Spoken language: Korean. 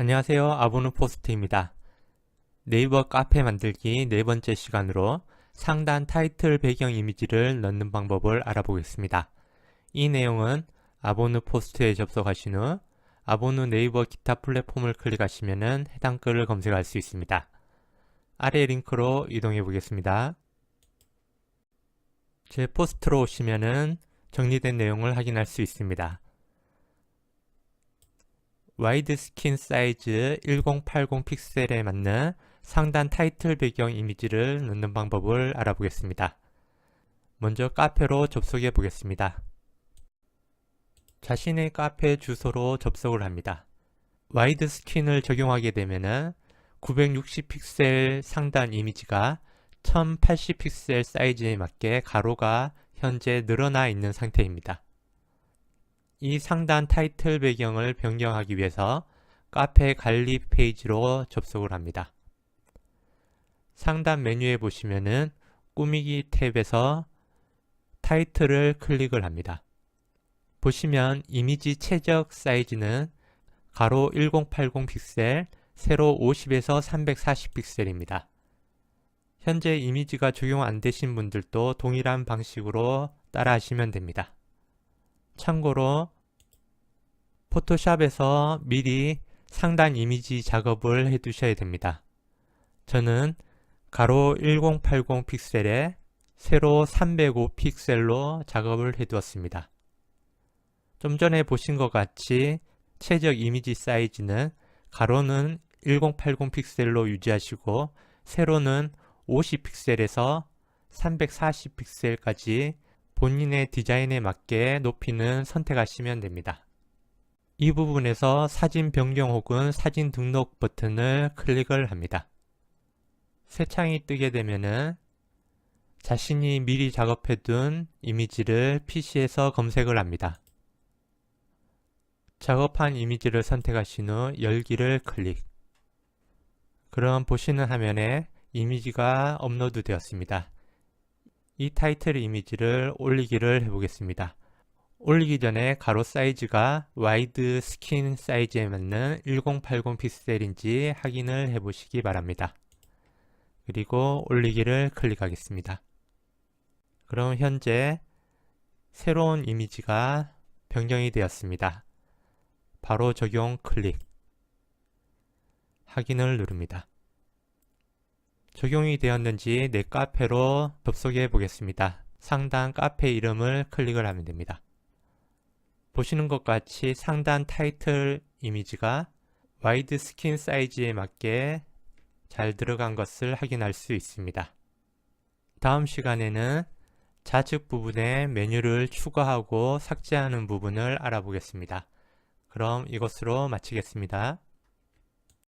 안녕하세요. 아보누 포스트입니다. 네이버 카페 만들기 네 번째 시간으로 상단 타이틀 배경 이미지를 넣는 방법을 알아보겠습니다. 이 내용은 아보누 포스트에 접속하신 후 아보누 네이버 기타 플랫폼을 클릭하시면 해당 글을 검색할 수 있습니다. 아래 링크로 이동해 보겠습니다. 제 포스트로 오시면은 정리된 내용을 확인할 수 있습니다. 와이드 스킨 사이즈 1080 픽셀에 맞는 상단 타이틀 배경 이미지를 넣는 방법을 알아보겠습니다. 먼저 카페로 접속해 보겠습니다. 자신의 카페 주소로 접속을 합니다. 와이드 스킨을 적용하게 되면 960 픽셀 상단 이미지가 1080 픽셀 사이즈에 맞게 가로가 현재 늘어나 있는 상태입니다. 이 상단 타이틀 배경을 변경하기 위해서 카페 관리 페이지로 접속을 합니다. 상단 메뉴에 보시면은 꾸미기 탭에서 타이틀을 클릭을 합니다. 보시면 이미지 최적 사이즈는 가로 1080 픽셀, 세로 50에서 340 픽셀입니다. 현재 이미지가 적용 안 되신 분들도 동일한 방식으로 따라 하시면 됩니다. 참고로 포토샵에서 미리 상단 이미지 작업을 해 두셔야 됩니다. 저는 가로 1080 픽셀에 세로 305 픽셀로 작업을 해 두었습니다. 좀 전에 보신 것 같이 최적 이미지 사이즈는 가로는 1080 픽셀로 유지하시고 세로는 50 픽셀에서 340 픽셀까지 본인의 디자인에 맞게 높이는 선택하시면 됩니다. 이 부분에서 사진 변경 혹은 사진 등록 버튼을 클릭을 합니다. 새 창이 뜨게 되면은 자신이 미리 작업해둔 이미지를 PC에서 검색을 합니다. 작업한 이미지를 선택하신 후 열기를 클릭. 그럼 보시는 화면에 이미지가 업로드 되었습니다. 이 타이틀 이미지를 올리기를 해보겠습니다. 올리기 전에 가로 사이즈가 와이드 스킨 사이즈에 맞는 1080 픽셀인지 확인을 해보시기 바랍니다. 그리고 올리기를 클릭하겠습니다. 그럼 현재 새로운 이미지가 변경이 되었습니다. 바로 적용 클릭 확인을 누릅니다. 적용이 되었는지 내 카페로 접속해 보겠습니다. 상단 카페 이름을 클릭을 하면 됩니다. 보시는 것 같이 상단 타이틀 이미지가 와이드 스킨 사이즈에 맞게 잘 들어간 것을 확인할 수 있습니다. 다음 시간에는 좌측 부분에 메뉴를 추가하고 삭제하는 부분을 알아보겠습니다. 그럼 이것으로 마치겠습니다.